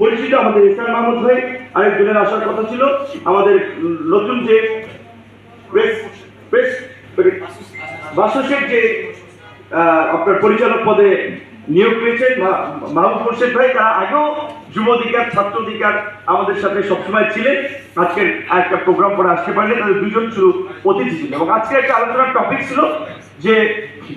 পরিচিত আমাদের ইসলাম মাহমুদ ভাই আরেকজনের আসার কথা ছিল। আমাদের নতুন যে প্রেস যে আপনার পরিচালক পদে নিয়োগ পেয়েছেন মাহমুদ মোর্শেদ ভাই, তারা আগেও যুব অধিকার ছাত্র অধিকার আমাদের সাথে সবসময় ছিলেন। আজকের একটা প্রোগ্রাম করে আসতে পারলে তাদের দুজন শুধু অতিথি ছিল এবং আজকে একটা আলোচনার টপিক ছিল যে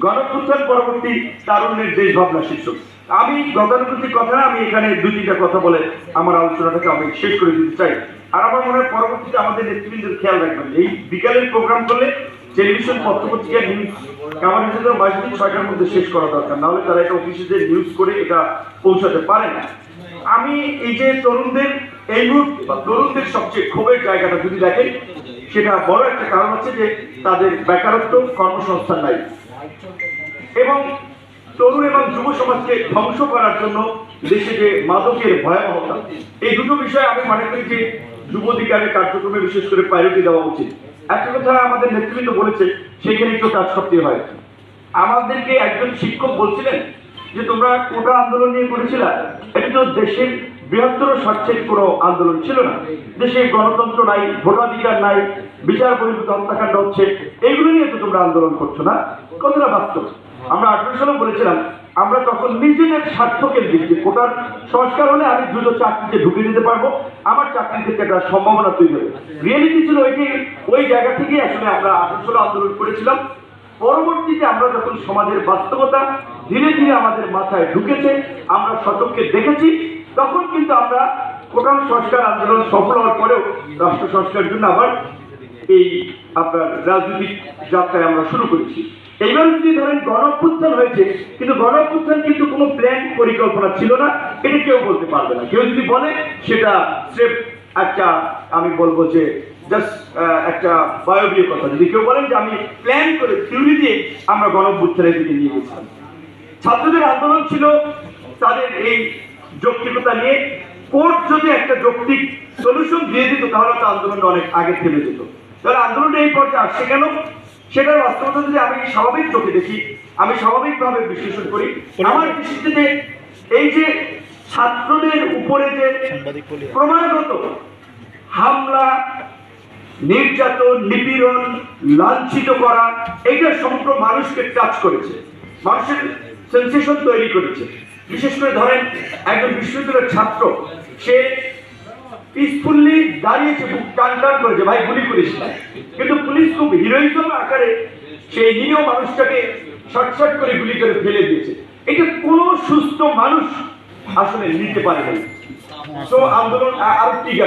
গণপ্রত্যান পরবর্তী তারুণ্যের দেশ ভাবনা শীর্ষক। আমি গতানুগতিক কথা, আমি এখানে দুই তিনটা কথা বলে আমার আলোচনাটাকে আমি শেষ করে দিতে চাই। আর আমার মনে হয় পরবর্তীতে আমাদের নেতৃবৃন্দের খেয়াল রাখবেন এই বিকালের প্রোগ্রাম করলে টেলিভিশন পত্রপত্রিকা নিউজ কামার হিসেবে বাইশ দিন ছয়টার মধ্যে শেষ করা দরকার, নাহলে তারা এটা অফিসে নিউজ করে এটা পৌঁছাতে পারে না। আমি এই যে তরুণদের, এই মুহূর্তে বা তরুণদের সবচেয়ে ক্ষোভের জায়গাটা যদি দেখেন, সেটা বড় একটা কারণ হচ্ছে যে তাদের বেকারত্ব কর্মসংস্থান নাই। এবং তরুণ এবং যুব সমাজকে ধ্বংস করার জন্য দেশে যে মাদকের ভয়াবহতা। এই দুটো বিষয়ে আমি মনে করি যে যুব অধিকারের কার্যক্রমে বিশেষ করে প্রায়োরিটি দেওয়া উচিত। একটা কথা আমাদের নেতৃত্ব বলেছে, সেখানে একটু কাজ করতে হয়। আমাদেরকে একজন শিক্ষক বলছিলেন যে, তোমরা কোটা আন্দোলন নিয়ে করেছিলা, এটা তো দেশের বৃহত্তর স্বার্থের কোনো আন্দোলন ছিল না। দেশে গণতন্ত্র নাই, ভোটাধিকার নাই, বিচার বহির্ভূত হত্যাকাণ্ড হচ্ছে এইগুলো নিয়ে তো তোমরা আন্দোলন করছ না। কতটা বাস্তব। আমরা আঠারো সালে বলেছিলাম, আমরা তখন নিজেদের স্বার্থকেন্দ্রিক যে কোটার সংস্কার হলে আমি দ্রুত চাকরিতে ঢুকে দিতে পারব। আমার চাকরি থেকে একটা সম্ভাবনা তৈরি হবে। রিয়েলিটি ছিল ওই যে, ওই জায়গা থেকে আসলে আমরা আঠারো সালে আন্দোলন করেছিলাম। পরবর্তীতে আমরা যখন সমাজের বাস্তবতা ধীরে ধীরে আমাদের মাথায় ঢুকেছে, আমরা শতককে দেখেছি তখন কিন্তু আমরা কোটাল সংস্কার আন্দোলন সফল হওয়ার পরেও রাষ্ট্র সংস্কারের জন্য আবার এই আপনার রাজনৈতিক যাত্রায় আমরা শুরু করেছি। এইবার যদি ধরেন গণঅভ্যুত্থান হয়েছে, কিন্তু গণঅভ্যুত্থান কিন্তু কোনো প্ল্যান পরিকল্পনা ছিল না, এটা কেউ বলতে পারবে না। কেউ যদি বলে, সেটা স্রেফ একটা, আমি বলব যে জাস্ট একটা বায়বীয় কথা। যদি কেউ বলেন যে আমি প্ল্যান করে থিওরি দিয়ে আমরা গণঅভ্যুত্থানের দিকে নিয়ে গেছিলাম ছাত্রদের আন্দোলন ছিল তাদের এই যৌক্তিকতা নিয়ে কোর্ট যদি একটা যৌক্তিক সলিউশন দিয়ে দিত তাহলে তো আন্দোলনটা অনেক আগে থেমে যেত। তাহলে আন্দোলন এই পর্যায়ে আসছে কেন? সেটার বাস্তবতা যদি আমি স্বাভাবিক চোখে দেখি আমি স্বাভাবিকভাবে বিশ্লেষণ করি আমার দৃষ্টিতে এই যে ছাত্রদের উপরে যে ক্রমাগত হামলা নির্যাতন নিপীড়ন লাঞ্ছিত করা এইটা সমগ্র মানুষকে টাচ করেছে। মানুষের সেন্সেশন তৈরি করেছে। বিশেষ করে ধরেন, একজন বিশ্ববিদ্যালয়ের ছাত্র, সে পিসফুল্লি দাঁড়িয়েছে বুক টান টান করেছে ভাই, গুলি করিস না। কিন্তু পুলিশ খুব হিরোইজম আকারে সেই নিয়েও মানুষটাকে শর্ট শর্ট করে গুলি করে ফেলে দিয়েছে। এটা কোনো সুস্থ মানুষ আসলে নিতে পারে না তো আন্দোলন আর আরও কি গেল